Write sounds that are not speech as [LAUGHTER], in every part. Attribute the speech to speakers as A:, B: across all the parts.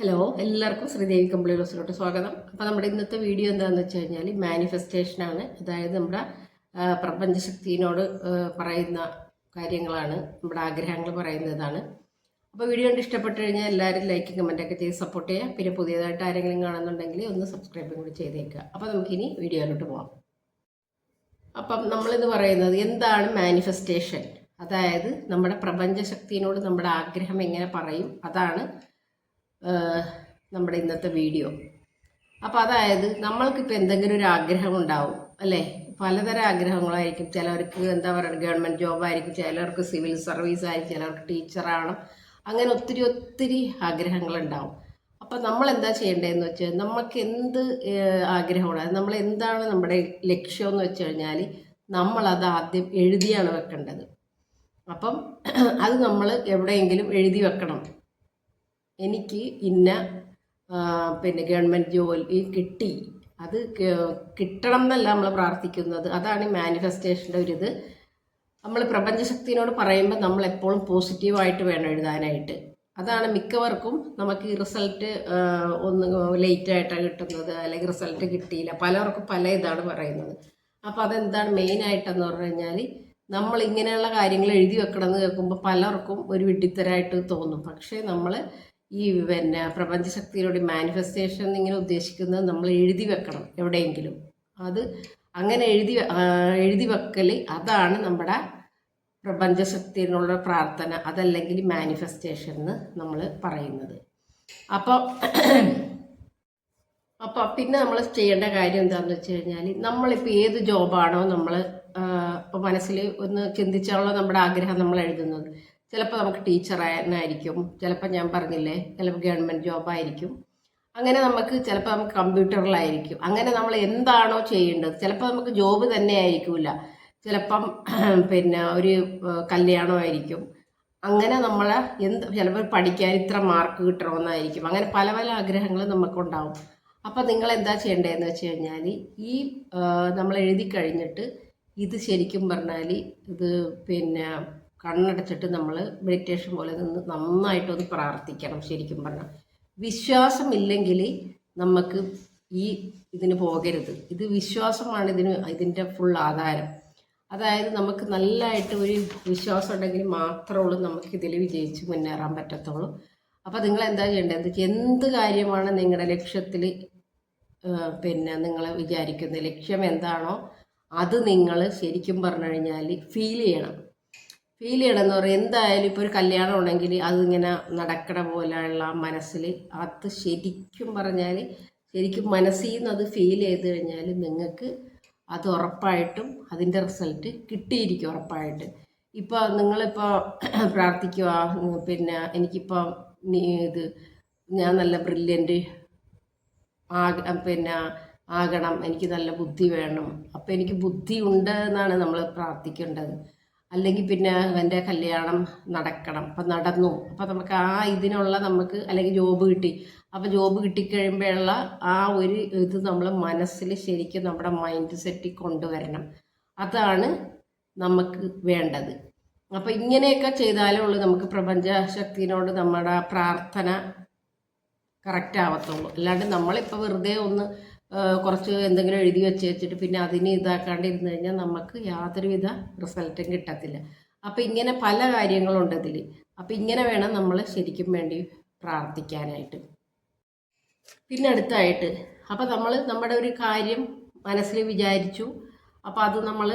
A: Hello എല്ലാവർക്കും ശ്രീദേവി കമ്പിളി ഹൗസിലോട്ട് സ്വാഗതം. അപ്പോൾ നമ്മുടെ ഇന്നത്തെ വീഡിയോ എന്താണെന്ന് വെച്ച് കഴിഞ്ഞാൽ മാനിഫെസ്റ്റേഷനാണ് അതായത് നമ്മുടെ പ്രപഞ്ചശക്തിനോട് പറയുന്ന കാര്യങ്ങളാണ് നമ്മുടെ ആഗ്രഹങ്ങൾ പറയുന്നതാണ്. അപ്പോൾ വീഡിയോ കണ്ട് ഇഷ്ടപ്പെട്ട് കഴിഞ്ഞാൽ എല്ലാവരും ലൈക്ക് കമന്റൊക്കെ ചെയ്ത് സപ്പോർട്ട് ചെയ്യുക. പിന്നെ പുതിയതായിട്ട് ആരെങ്കിലും കാണുന്നുണ്ടെങ്കിൽ ഒന്ന് സബ്സ്ക്രൈബും കൂടി ചെയ്തേക്കുക. അപ്പോൾ നമുക്കിനി വീഡിയോയിലോട്ട് പോകാം അപ്പം നമ്മളിത് പറയുന്നത് എന്താണ് മാനിഫെസ്റ്റേഷൻ അതായത് നമ്മുടെ പ്രപഞ്ചശക്തിയോട് നമ്മുടെ ആഗ്രഹം എങ്ങനെ പറയും? അതാണ് നമ്മുടെ ഇന്നത്തെ വീഡിയോ. അപ്പോൾ അതായത് നമ്മൾക്കിപ്പോൾ എന്തെങ്കിലും ഒരു ആഗ്രഹം ഉണ്ടാവും അല്ലേ? പലതരം ആഗ്രഹങ്ങളായിരിക്കും. ചിലവർക്ക് എന്താ പറയുക ഗവൺമെന്റ് ജോബായിരിക്കും ചിലർക്ക് സിവിൽ സർവീസ് ആയിരിക്കും ചിലർക്ക് ടീച്ചറാവണം അങ്ങനെ ഒത്തിരി ഒത്തിരി ആഗ്രഹങ്ങളുണ്ടാവും അപ്പം നമ്മൾ എന്താ ചെയ്യേണ്ടതെന്ന് വെച്ചാൽ നമുക്ക് എന്ത് ആഗ്രഹമാണ്? അത് നമ്മൾ എന്താണ് നമ്മുടെ ലക്ഷ്യമെന്ന് വെച്ച് കഴിഞ്ഞാൽ നമ്മളത് ആദ്യം എഴുതിയാണ് വെക്കേണ്ടത്. അപ്പം അത് നമ്മൾ എവിടെയെങ്കിലും എഴുതി വെക്കണം. എനിക്ക് ഇന്ന പിന്നെ ഗവൺമെന്റ് ജോലി കിട്ടി. അത് കിട്ടണം എന്നല്ല നമ്മൾ പ്രാർത്ഥിക്കുന്നത്. അതാണ് മാനിഫെസ്റ്റേഷന്റെ ഒരു ഇത് നമ്മൾ പ്രപഞ്ചശക്തിനോട് പറയുമ്പോൾ നമ്മൾ എപ്പോഴും പോസിറ്റീവായിട്ട് വേണം എഴുതാനായിട്ട്. അതാണ് മിക്കവർക്കും നമുക്ക് ഈ റിസൾട്ട് ഒന്ന് ലേറ്റായിട്ടാണ് കിട്ടുന്നത് അല്ലെങ്കിൽ റിസൾട്ട് കിട്ടിയില്ല. പലർക്കും പല ഇതാണ് പറയുന്നത്. അപ്പോൾ അതെന്താണ് മെയിനായിട്ടെന്ന് പറഞ്ഞു കഴിഞ്ഞാൽ നമ്മൾ ഇങ്ങനെയുള്ള കാര്യങ്ങൾ എഴുതി വെക്കണമെന്ന് കേൾക്കുമ്പോൾ പലർക്കും ഒരു വിഡ്ഢിത്തരായിട്ട് തോന്നും. പക്ഷേ നമ്മൾ ഈ പിന്നെ പ്രപഞ്ചശക്തിയിലൂടെ മാനിഫെസ്റ്റേഷൻ ഇങ്ങനെ ഉദ്ദേശിക്കുന്നത് നമ്മൾ എഴുതി വെക്കണം എവിടെയെങ്കിലും. അത് അങ്ങനെ എഴുതി എഴുതി വെക്കൽ അതാണ് നമ്മുടെ പ്രപഞ്ചശക്തിയിലുള്ള പ്രാർത്ഥന അതല്ലെങ്കിൽ മാനിഫെസ്റ്റേഷൻ എന്ന് നമ്മൾ പറയുന്നത്. അപ്പോൾ അപ്പോൾ പിന്നെ നമ്മൾ ചെയ്യേണ്ട കാര്യം എന്താണെന്ന് വെച്ച് കഴിഞ്ഞാൽ നമ്മളിപ്പോൾ ഏത് ജോബാണോ നമ്മൾ ഇപ്പോൾ മനസ്സിൽ ഒന്ന് ചിന്തിച്ചാണല്ലോ നമ്മുടെ ആഗ്രഹം നമ്മൾ എഴുതുന്നത്. ചിലപ്പോൾ നമുക്ക് ടീച്ചറായിരിക്കും ചിലപ്പോൾ ഞാൻ പറഞ്ഞില്ലേ ചിലപ്പോൾ ഗവൺമെന്റ് ജോബായിരിക്കും അങ്ങനെ നമുക്ക് ചിലപ്പോൾ നമുക്ക് കമ്പ്യൂട്ടറിലായിരിക്കും അങ്ങനെ നമ്മൾ എന്താണോ ചെയ്യേണ്ടത്. ചിലപ്പോൾ നമുക്ക് ജോബ് തന്നെ ആയിരിക്കില്ല ചിലപ്പം [CLEARS THROAT] പിന്നെ ഒരു കല്യാണമായിരിക്കും. അങ്ങനെ നമ്മൾ എന്ത് ചിലപ്പോൾ പഠിക്കാൻ ഇത്ര മാർക്ക് കിട്ടണമെന്നായിരിക്കും. അങ്ങനെ പല പല ആഗ്രഹങ്ങൾ നമുക്കുണ്ടാവും. അപ്പോൾ നിങ്ങൾ എന്താ ചെയ്യേണ്ടതെന്ന് വെച്ച് കഴിഞ്ഞാൽ ഈ നമ്മൾ എഴുതി കഴിഞ്ഞിട്ട് ഇത് ശരിക്കും പറഞ്ഞാൽ ഇത് പിന്നെ കണ്ണടച്ചിട്ട് നമ്മൾ മെഡിറ്റേഷൻ പോലെ നിന്ന് നന്നായിട്ടൊന്ന് പ്രാർത്ഥിക്കണം ശരിക്കും പറഞ്ഞാൽ വിശ്വാസമില്ലെങ്കിൽ നമുക്ക് ഈ ഇതിന് പോകരുത്. ഇത് വിശ്വാസമാണ് ഇതിന് ഇതിന്റെ ഫുൾ ആധാരം. അതായത് നമുക്ക് നല്ലതായിട്ട് ഒരു വിശ്വാസം ഉണ്ടെങ്കിൽ മാത്രമേ ഉള്ളൂ നമുക്ക് ഇതിൽ വിജയിച്ച് മുന്നേറാൻ പറ്റത്തുള്ളൂ. അപ്പോൾ നിങ്ങൾ എന്താ ചെയ്യേണ്ടത്? എന്ത് കാര്യമാണ് നിങ്ങളുടെ ലക്ഷ്യത്തിൽ പിന്നെ നിങ്ങൾ വിചാരിക്കുന്നത് ലക്ഷ്യം എന്താണോ അത് നിങ്ങൾ ശരിക്കും പറഞ്ഞു കഴിഞ്ഞാൽ ഫീൽ ചെയ്യണം. ഫീൽ ചെയ്യണമെന്ന് പറയും. എന്തായാലും ഇപ്പോൾ ഒരു കല്യാണം ഉണ്ടെങ്കിൽ അതിങ്ങനെ നടക്കണ പോലെയുള്ള മനസ്സിൽ അത് ശരിക്കും പറഞ്ഞാൽ ശരിക്കും മനസ്സിൽ നിന്ന് അത് ഫീൽ ചെയ്ത് കഴിഞ്ഞാൽ നിങ്ങൾക്ക് അത് ഉറപ്പായിട്ടും അതിന്റെ റിസൾട്ട് കിട്ടിയിരിക്കും ഉറപ്പായിട്ട്. ഇപ്പോൾ നിങ്ങളിപ്പോൾ [CLEARS THROAT] പ്രാർത്ഥിക്കുക പിന്നെ എനിക്കിപ്പോൾ ഇത് ഞാൻ നല്ല ബ്രില്യന്റ് ആക പിന്നെ ആകണം എനിക്ക് നല്ല ബുദ്ധി വേണം. അപ്പോൾ എനിക്ക് ബുദ്ധി ഉണ്ട് എന്നാണ് നമ്മൾ പ്രാർത്ഥിക്കേണ്ടത്. അല്ലെങ്കിൽ പിന്നെ എന്റെ കല്യാണം നടക്കണം. അപ്പം നടന്നു. അപ്പം നമുക്ക് ആ ഇതിനുള്ള നമുക്ക് അല്ലെങ്കിൽ ജോബ് കിട്ടി. അപ്പം ജോബ് കിട്ടിക്കഴിയുമ്പോഴുള്ള ആ ഒരു ഇത് നമ്മൾ മനസ്സിൽ ശരിക്കും നമ്മുടെ മൈൻഡ് സെറ്റിൽ കൊണ്ടുവരണം. അതാണ് നമുക്ക് വേണ്ടത്. അപ്പം ഇങ്ങനെയൊക്കെ ചെയ്താലേ ഉള്ളൂ നമുക്ക് പ്രപഞ്ചശക്തിനോട് നമ്മുടെ പ്രാർത്ഥന കറക്റ്റ് ആവത്തുള്ളൂ. അല്ലാണ്ട് നമ്മളിപ്പോൾ വെറുതെ ഒന്ന് കുറച്ച് എന്തെങ്കിലും എഴുതി വെച്ച് വെച്ചിട്ട് പിന്നെ അതിന് ഇതാക്കാണ്ടിരുന്ന് കഴിഞ്ഞാൽ നമുക്ക് യാതൊരുവിധ റിസൾട്ടും കിട്ടത്തില്ല. അപ്പം ഇങ്ങനെ പല കാര്യങ്ങളുണ്ട് ഇതിൽ അപ്പം ഇങ്ങനെ വേണം നമ്മൾ ശരിക്കും വേണ്ടി പ്രാർത്ഥിക്കാനായിട്ട്. പിന്നെ അടുത്തായിട്ട് അപ്പം നമ്മൾ നമ്മുടെ ഒരു കാര്യം മനസ്സിൽ വിചാരിച്ചു. അപ്പോൾ അത് നമ്മൾ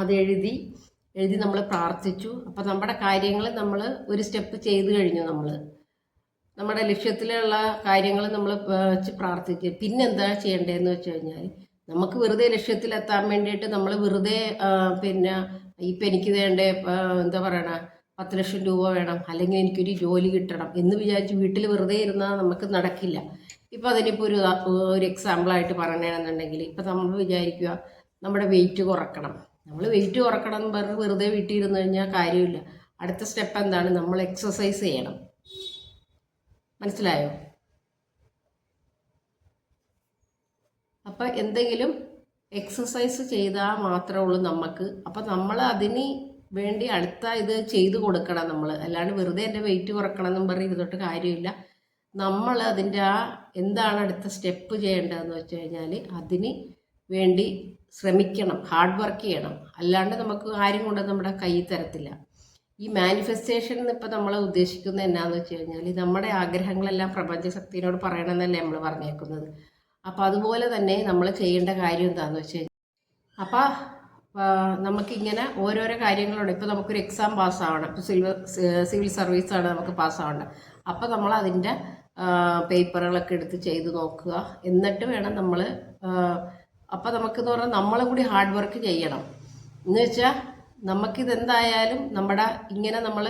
A: അത് എഴുതി എഴുതി നമ്മൾ പ്രാർത്ഥിച്ചു. അപ്പോൾ നമ്മുടെ കാര്യങ്ങൾ നമ്മൾ ഒരു സ്റ്റെപ്പ് ചെയ്ത് കഴിഞ്ഞു നമ്മൾ നമ്മുടെ ലക്ഷ്യത്തിലുള്ള കാര്യങ്ങൾ നമ്മൾ വെച്ച് പ്രാർത്ഥിക്കുക. പിന്നെന്താ ചെയ്യേണ്ടതെന്ന് വെച്ച് കഴിഞ്ഞാൽ നമുക്ക് വെറുതെ ലക്ഷ്യത്തിലെത്താൻ വേണ്ടിയിട്ട് നമ്മൾ വെറുതെ പിന്നെ ഇപ്പം എനിക്ക് വേണ്ട എന്താ പറയണ പത്ത് ലക്ഷം രൂപ വേണം അല്ലെങ്കിൽ എനിക്കൊരു ജോലി കിട്ടണം എന്ന് വിചാരിച്ച് വീട്ടിൽ വെറുതെ ഇരുന്നാൽ നമുക്ക് നടക്കില്ല. ഇപ്പം അതിനിപ്പോൾ ഒരു ഒരു എക്സാമ്പിളായിട്ട് പറയണമെന്നുണ്ടെങ്കിൽ ഇപ്പം നമ്മൾ വിചാരിക്കുക നമ്മുടെ വെയിറ്റ് കുറക്കണം. നമ്മൾ വെയിറ്റ് കുറക്കണം എന്ന് പറഞ്ഞ് വെറുതെ വീട്ടിൽ ഇരുന്ന് കഴിഞ്ഞാൽ കാര്യമില്ല. അടുത്ത സ്റ്റെപ്പ് എന്താണ്? നമ്മൾ എക്സസൈസ് ചെയ്യണം. മനസ്സിലായോ? അപ്പം എന്തെങ്കിലും എക്സസൈസ് ചെയ്താൽ മാത്രമേ ഉള്ളൂ നമുക്ക് അപ്പം നമ്മൾ അതിന് വേണ്ടി അടുത്ത ഇത് ചെയ്തു കൊടുക്കണം നമ്മൾ അല്ലാണ്ട് വെറുതെ എന്റെ വെയിറ്റ് കുറക്കണം എന്നും പറഞ്ഞ് ഇരുന്നിട്ട് കാര്യമില്ല. നമ്മൾ അതിന്റെ ആ എന്താണ് അടുത്ത സ്റ്റെപ്പ് ചെയ്യേണ്ടതെന്ന് വെച്ച് കഴിഞ്ഞാൽ അതിന് വേണ്ടി ശ്രമിക്കണം ഹാർഡ് വർക്ക് ചെയ്യണം. അല്ലാണ്ട് നമുക്ക് ആരും കൊണ്ട് നമ്മുടെ കൈ തരത്തില്ല. ഈ മാനിഫെസ്റ്റേഷൻ ഇപ്പോൾ നമ്മൾ ഉദ്ദേശിക്കുന്നത് എന്നാന്ന് വെച്ച് കഴിഞ്ഞാൽ നമ്മുടെ ആഗ്രഹങ്ങളെല്ലാം പ്രപഞ്ചശക്തിയോട് പറയണമെന്നല്ലേ നമ്മൾ പറഞ്ഞേക്കുന്നത്. അപ്പോൾ അതുപോലെ തന്നെ നമ്മൾ ചെയ്യേണ്ട കാര്യം എന്താണെന്ന് വെച്ച് കഴിഞ്ഞാൽ അപ്പോൾ നമുക്കിങ്ങനെ ഓരോരോ കാര്യങ്ങളുണ്ട്. ഇപ്പോൾ നമുക്കൊരു എക്സാം പാസ്സാവണം. ഇപ്പോൾ സിവിൽ സിവിൽ സർവീസാണ് നമുക്ക് പാസ്സാവേണ്ടത് അപ്പോൾ നമ്മൾ അതിന്റെ പേപ്പറുകളൊക്കെ എടുത്ത് ചെയ്ത് നോക്കുക. എന്നിട്ട് വേണം നമ്മൾ അപ്പോൾ നമുക്കെന്ന് പറഞ്ഞാൽ നമ്മളും കൂടി ഹാർഡ് വർക്ക് ചെയ്യണം. എന്ന് വെച്ചാൽ നമുക്കിതെന്തായാലും നമ്മുടെ ഇങ്ങനെ നമ്മൾ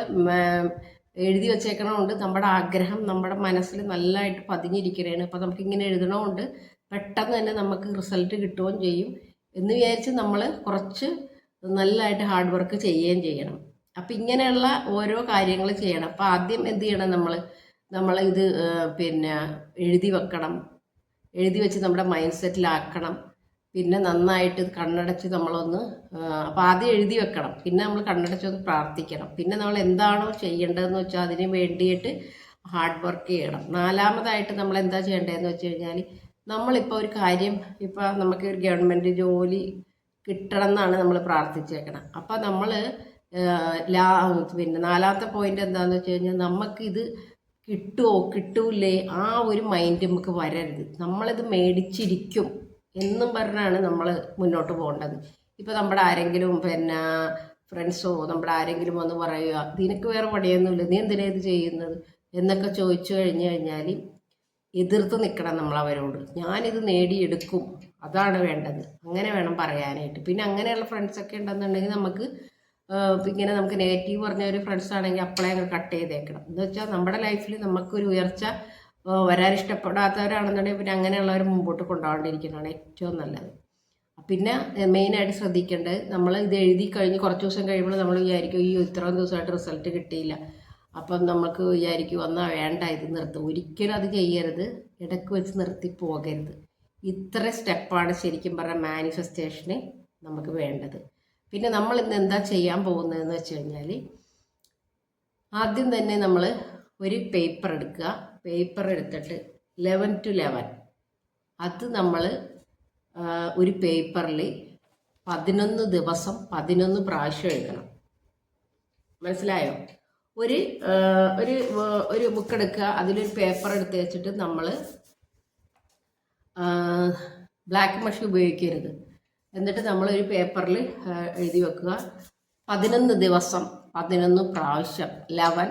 A: എഴുതി വെച്ചേക്കണമുണ്ട്. നമ്മുടെ ആഗ്രഹം നമ്മുടെ മനസ്സിൽ നല്ലതായിട്ട് പതിഞ്ഞിരിക്കണേണ് അപ്പോൾ നമുക്കിങ്ങനെ എഴുതണമുണ്ട്. പെട്ടെന്ന് തന്നെ നമുക്ക് റിസൾട്ട് കിട്ടുകയും ചെയ്യും എന്ന് വിചാരിച്ച് നമ്മൾ കുറച്ച് നല്ലതായിട്ട് ഹാർഡ് വർക്ക് ചെയ്യുകയും ചെയ്യണം. അപ്പം ഇങ്ങനെയുള്ള ഓരോ കാര്യങ്ങൾ ചെയ്യണം. അപ്പം ആദ്യം എന്ത് ചെയ്യണം നമ്മൾ? നമ്മൾ ഇത് പിന്നെ എഴുതി വെക്കണം. എഴുതി വെച്ച് നമ്മുടെ മൈൻഡ് സെറ്റിലാക്കണം. പിന്നെ നന്നായിട്ട് കണ്ണടച്ച് നമ്മളൊന്ന് അപ്പോൾ ആദ്യം എഴുതി വെക്കണം. പിന്നെ നമ്മൾ കണ്ണടച്ചൊന്ന് പ്രാർത്ഥിക്കണം. പിന്നെ നമ്മൾ എന്താണോ ചെയ്യേണ്ടതെന്ന് വെച്ചാൽ അതിന് വേണ്ടിയിട്ട് ഹാർഡ് വർക്ക് ചെയ്യണം. നാലാമതായിട്ട് നമ്മൾ എന്താ ചെയ്യേണ്ടതെന്ന് വെച്ച് കഴിഞ്ഞാൽ നമ്മളിപ്പോൾ ഒരു കാര്യം ഇപ്പോൾ നമുക്ക് ഒരു ഗവൺമെന്റ് ജോലി കിട്ടണം എന്നാണ് നമ്മൾ പ്രാർത്ഥിച്ചേക്കണം. അപ്പോൾ നമ്മൾ ലാ പിന്നെ നാലാമത്തെ പോയിന്റ് എന്താണെന്ന് വെച്ച് കഴിഞ്ഞാൽ നമുക്കിത് കിട്ടുമോ കിട്ടൂലേ ആ ഒരു മൈൻഡ് നമുക്ക് വരരുത്. നമ്മളിത് മേടിച്ചിരിക്കും. എന്നും പറഞ്ഞാണ് നമ്മൾ മുന്നോട്ട് പോകേണ്ടത്. ഇപ്പോൾ നമ്മുടെ ആരെങ്കിലും പിന്നെ ഫ്രണ്ട്സോ നമ്മുടെ ആരെങ്കിലും വന്ന് പറയുക നിനക്ക് വേറെ പണിയൊന്നുമില്ല നീ എന്തിനാ ഇത് ചെയ്യുന്നത്? എന്നൊക്കെ ചോദിച്ചു കഴിഞ്ഞു കഴിഞ്ഞാൽ എതിർത്ത് നിൽക്കണം നമ്മൾ അവരോട്. ഞാനിത് നേടിയെടുക്കും അതാണ് വേണ്ടത്. അങ്ങനെ വേണം പറയാനായിട്ട്. പിന്നെ അങ്ങനെയുള്ള ഫ്രണ്ട്സൊക്കെ ഉണ്ടെന്നുണ്ടെങ്കിൽ നമുക്ക് ഇങ്ങനെ നമുക്ക് നെഗറ്റീവ് പറഞ്ഞ ഒരു ഫ്രണ്ട്സ് ആണെങ്കിൽ അപ്പോഴേ അങ്ങ് കട്ട് ചെയ്തേക്കണം. എന്ന് വെച്ചാൽ നമ്മുടെ ലൈഫിൽ നമുക്കൊരു ഉയർച്ച വരാൻ ഇഷ്ടപ്പെടാത്തവരാണെന്നുണ്ടെങ്കിൽ പിന്നെ അങ്ങനെയുള്ളവർ മുമ്പോട്ട് കൊണ്ടുപോകാണ്ടിരിക്കുന്നതാണ് ഏറ്റവും നല്ലത്. പിന്നെ മെയിനായിട്ട് ശ്രദ്ധിക്കേണ്ടത് നമ്മൾ ഇത് എഴുതി കഴിഞ്ഞ് കുറച്ച് ദിവസം കഴിയുമ്പോൾ നമ്മൾ വിചാരിക്കും ഈ ഇത്രയും ദിവസമായിട്ട് റിസൾട്ട് കിട്ടിയില്ല. അപ്പം നമുക്ക് വിചാരിക്കും എന്നാൽ വേണ്ട ഇത് നിർത്തും. ഒരിക്കലും അത് ചെയ്യരുത്. ഇടയ്ക്ക് വെച്ച് നിർത്തി പോകരുത്. ഇത്ര സ്റ്റെപ്പാണ് ശരിക്കും പറഞ്ഞാൽ മാനിഫെസ്റ്റേഷന് നമുക്ക് വേണ്ടത്. പിന്നെ നമ്മൾ ഇന്ന് എന്താ ചെയ്യാൻ പോകുന്നതെന്ന് വെച്ച് കഴിഞ്ഞാൽ ആദ്യം തന്നെ നമ്മൾ ഒരു പേപ്പർ എടുക്കുക. പേപ്പർ എടുത്തിട്ട് ലെവൻ ടു ലെവൻ അത് നമ്മൾ ഒരു പേപ്പറിൽ പതിനൊന്ന് ദിവസം പതിനൊന്ന് പ്രാവശ്യം എഴുതണം. മനസ്സിലായോ? ഒരു ഒരു ഒരു ബുക്ക് എടുക്കുക അതിലൊരു പേപ്പർ എടുത്ത് വെച്ചിട്ട് നമ്മൾ ബ്ലാക്ക് മഷി ഉപയോഗിക്കരുത്. എന്നിട്ട് നമ്മൾ ഒരു പേപ്പറിൽ എഴുതി വെക്കുക. പതിനൊന്ന് ദിവസം പതിനൊന്ന് പ്രാവശ്യം ലെവൻ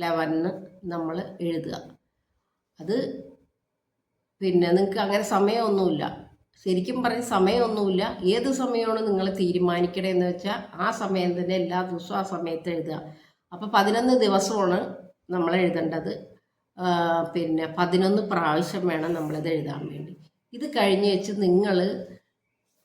A: ലെവന് നമ്മൾ എഴുതുക. അത് പിന്നെ നിങ്ങൾക്ക് അങ്ങനെ സമയമൊന്നുമില്ല. ശരിക്കും പറഞ്ഞ് സമയമൊന്നുമില്ല. ഏത് സമയമാണ് നിങ്ങൾ തീരുമാനിക്കണേന്ന് വെച്ചാൽ ആ സമയം തന്നെ എല്ലാ ദിവസവും ആ സമയത്ത് എഴുതുക. അപ്പോൾ പതിനൊന്ന് ദിവസമാണ് നമ്മൾ എഴുതേണ്ടത്. പിന്നെ പതിനൊന്ന് പ്രാവശ്യം വേണം നമ്മളിത് എഴുതാൻ വേണ്ടി. ഇത് കഴിഞ്ഞ് വെച്ച് നിങ്ങൾ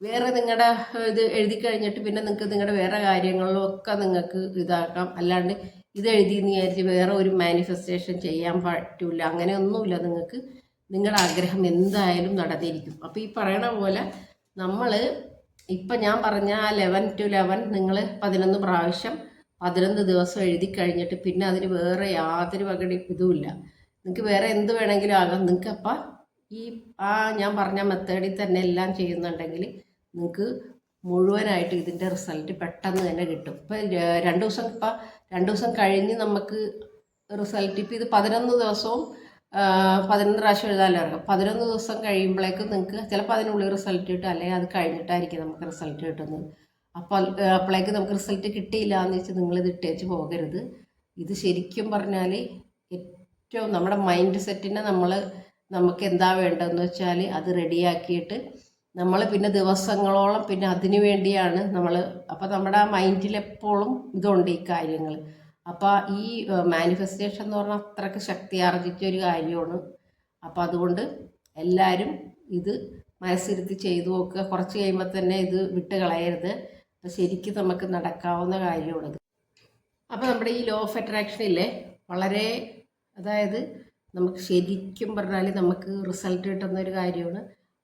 A: വേറെ നിങ്ങളുടെ ഇത് എഴുതി കഴിഞ്ഞിട്ട് പിന്നെ നിങ്ങൾക്ക് നിങ്ങളുടെ വേറെ കാര്യങ്ങളിലൊക്കെ നിങ്ങൾക്ക് ഇതാക്കാം. അല്ലാണ്ട് ഇത് എന്ന് വിചാരിച്ച് വേറെ ഒരു മാനിഫെസ്റ്റേഷൻ ചെയ്യാൻ പറ്റില്ല അങ്ങനെയൊന്നുമില്ല നിങ്ങൾക്ക്. നിങ്ങളുടെ ആഗ്രഹം എന്തായാലും നടന്നിരിക്കും. അപ്പോൾ ഈ പറയണ പോലെ നമ്മൾ ഇപ്പം ഞാൻ പറഞ്ഞ ആ ലെവൻ ടു ലെവൻ നിങ്ങൾ പതിനൊന്ന് പ്രാവശ്യം പതിനൊന്ന് ദിവസം എഴുതി കഴിഞ്ഞിട്ട് പിന്നെ അതിന് വേറെ യാതൊരു വകടി ഇതുമില്ല. നിങ്ങൾക്ക് വേറെ എന്ത് വേണമെങ്കിലും ആകാം. നിങ്ങൾക്ക് അപ്പം ഈ ആ ഞാൻ പറഞ്ഞ മെത്തേഡിൽ തന്നെ എല്ലാം ചെയ്യുന്നുണ്ടെങ്കിൽ നിങ്ങൾക്ക് മുഴുവനായിട്ട് ഇതിന്റെ റിസൾട്ട് പെട്ടെന്ന് തന്നെ കിട്ടും. ഇപ്പം രണ്ട് ദിവസം ഇപ്പം രണ്ട് ദിവസം കഴിഞ്ഞ് നമുക്ക് റിസൾട്ട് ഇപ്പം ഇത് പതിനൊന്ന് ദിവസവും പതിനൊന്ന് പ്രാവശ്യം എഴുതാമല്ലോ ഇറങ്ങും പതിനൊന്ന് ദിവസം കഴിയുമ്പോഴേക്കും നിങ്ങൾക്ക് ചിലപ്പോൾ അതിനുള്ളിൽ റിസൾട്ട് കിട്ടും അല്ലെങ്കിൽ അത് കഴിഞ്ഞിട്ടായിരിക്കും നമുക്ക് റിസൾട്ട് കിട്ടുന്നത്. അപ്പോൾ അപ്പോഴേക്ക് നമുക്ക് റിസൾട്ട് കിട്ടിയില്ല എന്ന് വെച്ച് ഇത് ഇട്ടേച്ച് പോകരുത്. ഇത് ശരിക്കും പറഞ്ഞാൽ ഏറ്റവും നമ്മുടെ മൈൻഡ് സെറ്റിനെ നമ്മൾ നമുക്ക് എന്താ വേണ്ടതെന്ന് വെച്ചാൽ അത് റെഡിയാക്കിയിട്ട് നമ്മൾ പിന്നെ ദിവസങ്ങളോളം പിന്നെ അതിനു വേണ്ടിയാണ് നമ്മൾ അപ്പോൾ നമ്മുടെ മൈൻഡിൽ എപ്പോഴും ഇതുണ്ട് ഈ കാര്യങ്ങൾ. അപ്പോൾ ഈ മാനിഫെസ്റ്റേഷൻ എന്ന് പറഞ്ഞാൽ അത്രയ്ക്ക് ശക്തി ആർജിച്ച ഒരു കാര്യമാണ്. അപ്പോൾ അതുകൊണ്ട് എല്ലാവരും ഇത് മനസ്സിരുത്തി ചെയ്തു നോക്കുക. കുറച്ച് കഴിയുമ്പോൾ തന്നെ ഇത് വിട്ട് കളയരുത്. അപ്പോൾ ശരിക്കും നമുക്ക് നടക്കാവുന്ന കാര്യമാണിത് അപ്പോൾ നമ്മുടെ ഈ ലോ ഓഫ് അട്രാക്ഷനില്ലേ വളരെ അതായത് നമുക്ക് ശരിക്കും പറഞ്ഞാൽ നമുക്ക് റിസൾട്ട് കിട്ടുന്ന ഒരു കാര്യമാണ്.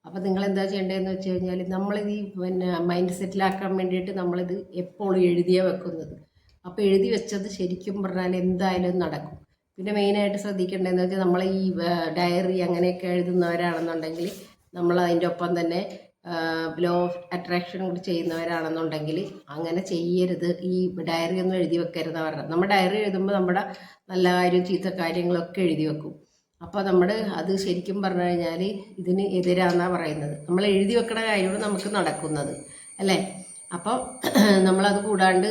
A: അപ്പോൾ നിങ്ങൾ എന്താ ചെയ്യേണ്ടതെന്ന് വെച്ച് കഴിഞ്ഞാൽ നമ്മളിത് പിന്നെ മൈൻഡ് സെറ്റിലാക്കാൻ വേണ്ടിയിട്ട് നമ്മളിത് എപ്പോഴും എഴുതിയാൽ വെക്കുന്നത്. അപ്പോൾ എഴുതി വെച്ചത് ശരിക്കും പറഞ്ഞാൽ എന്തായാലും നടക്കും. പിന്നെ മെയിനായിട്ട് ശ്രദ്ധിക്കേണ്ടതെന്ന് വെച്ചാൽ നമ്മൾ ഈ ഡയറി അങ്ങനെയൊക്കെ എഴുതുന്നവരാണെന്നുണ്ടെങ്കിൽ നമ്മൾ അതിന്റെ ഒപ്പം തന്നെ ലോ ഓഫ് അട്രാക്ഷൻ കൂടി ചെയ്യുന്നവരാണെന്നുണ്ടെങ്കിൽ അങ്ങനെ ചെയ്യരുത്. ഈ ഡയറി ഒന്നും എഴുതി വെക്കരുത് പറഞ്ഞത് നമ്മൾ ഡയറി എഴുതുമ്പോൾ നമ്മുടെ നല്ല കാര്യം ചീത്ത കാര്യങ്ങളൊക്കെ എഴുതി വെക്കും. അപ്പോൾ നമ്മൾ അത് ശരിക്കും പറഞ്ഞു കഴിഞ്ഞാൽ ഇതിന് എതിരാന്നാണ് പറയുന്നത്. നമ്മൾ എഴുതി വെക്കണ കാര്യമാണ് നമുക്ക് നടക്കുന്നത് അല്ലേ? അപ്പം [CLEARS THROAT] നമ്മളത് കൂടാണ്ട്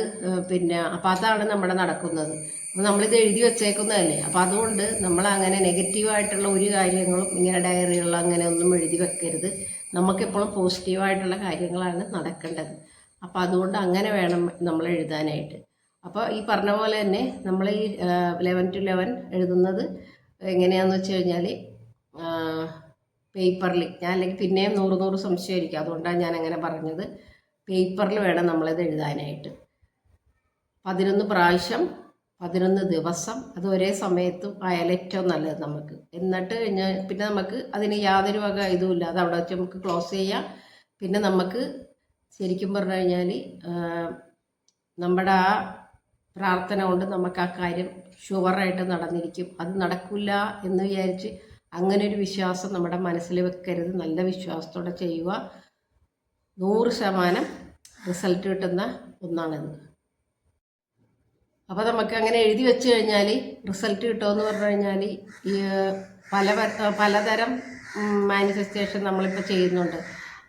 A: പിന്നെ അപ്പോൾ അതാണ് നമ്മുടെ നടക്കുന്നത്. അപ്പോൾ നമ്മളിത് എഴുതി വെച്ചേക്കുന്നതല്ലേ അപ്പോൾ അതുകൊണ്ട് നമ്മൾ അങ്ങനെ നെഗറ്റീവായിട്ടുള്ള ഒരു കാര്യങ്ങളും ഇങ്ങനെ ഡയറികളിൽ അങ്ങനെ ഒന്നും എഴുതി വെക്കരുത്. നമുക്കെപ്പോഴും പോസിറ്റീവായിട്ടുള്ള കാര്യങ്ങളാണ് നടക്കേണ്ടത്. അപ്പോൾ അതുകൊണ്ട് അങ്ങനെ വേണം നമ്മൾ എഴുതാനായിട്ട്. അപ്പോൾ ഈ പറഞ്ഞ പോലെ തന്നെ നമ്മൾ ഈ ലെവൻ ടു ലെവൻ എഴുതുന്നത് എങ്ങനെയാണെന്ന് വെച്ച് കഴിഞ്ഞാൽ പേപ്പറിൽ ഞാൻ അല്ലെങ്കിൽ പിന്നെയും നൂറ് നൂറ് സംശയമായിരിക്കും. അതുകൊണ്ടാണ് ഞാൻ അങ്ങനെ പറഞ്ഞത്. പേപ്പറിൽ വേണം നമ്മളിത് എഴുതാനായിട്ട്. പതിനൊന്ന് പ്രാവശ്യം പതിനൊന്ന് ദിവസം അത് ഒരേ സമയത്തും ആയാലും ഏറ്റവും നല്ലത് നമുക്ക് എന്നിട്ട് കഴിഞ്ഞാൽ പിന്നെ നമുക്ക് അതിന് യാതൊരു വക ഇതുമില്ല അത് അവിടെ വെച്ച് നമുക്ക് ക്ലോസ് ചെയ്യാം. പിന്നെ നമുക്ക് ശരിക്കും പറഞ്ഞു കഴിഞ്ഞാൽ നമ്മുടെ ആ പ്രാർത്ഥന കൊണ്ട് നമുക്ക് ആ കാര്യം ഷുവറായിട്ട് നടന്നിരിക്കും. അത് നടക്കില്ല എന്ന് വിചാരിച്ച് അങ്ങനെ ഒരു വിശ്വാസം നമ്മുടെ മനസ്സിൽ വെക്കരുത്. നല്ല വിശ്വാസത്തോടെ ചെയ്യുക. നൂറ് ശതമാനം റിസൾട്ട് കിട്ടുന്ന ഒന്നാണിത്. അപ്പോൾ നമുക്ക് അങ്ങനെ എഴുതി വെച്ച് കഴിഞ്ഞാൽ റിസൾട്ട് കിട്ടുമെന്ന് പറഞ്ഞു കഴിഞ്ഞാൽ ഈ പല പലതരം മാനിഫെസ്റ്റേഷൻ നമ്മളിപ്പോൾ ചെയ്യുന്നുണ്ട്.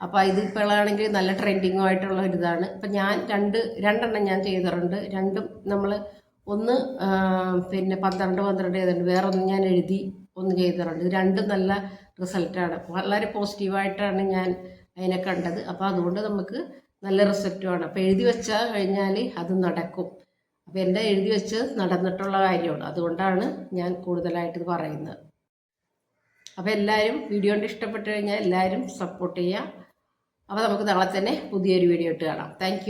A: അപ്പോൾ ഇതിപ്പോഴാണെങ്കിൽ നല്ല ട്രെൻഡിങ്ങുമായിട്ടുള്ള ഒരു ഇതാണ് ഇപ്പം ഞാൻ രണ്ട് രണ്ടെണ്ണം ഞാൻ ചെയ്തിട്ടുണ്ട്. രണ്ടും നമ്മൾ ഒന്ന് പിന്നെ പന്ത്രണ്ട് പന്ത്രണ്ട് ചെയ്തിട്ടുണ്ട് വേറെ ഒന്ന് ഞാൻ എഴുതി ഒന്ന് ചെയ്തിട്ടുണ്ട്. രണ്ടും നല്ല റിസൾട്ടാണ്. വളരെ പോസിറ്റീവായിട്ടാണ് ഞാൻ അതിനെ കണ്ടത്. അപ്പോൾ അതുകൊണ്ട് നമുക്ക് നല്ല റിസൾട്ടുമാണ് അപ്പോൾ എഴുതി വെച്ചാൽ കഴിഞ്ഞാൽ അത് നടക്കും. അപ്പോൾ എന്റെ എഴുതി വെച്ച് നടന്നിട്ടുള്ള കാര്യമാണ്. അതുകൊണ്ടാണ് ഞാൻ കൂടുതലായിട്ട് പറയുന്നത്. അപ്പോൾ എല്ലാവരും വീഡിയോ കൊണ്ട് ഇഷ്ടപ്പെട്ട് കഴിഞ്ഞാൽ എല്ലാവരും സപ്പോർട്ട് ചെയ്യുക അപ്പോൾ നമുക്ക് നാളെ തന്നെ പുതിയൊരു വീഡിയോ ഇട്ട് കാണാം. താങ്ക്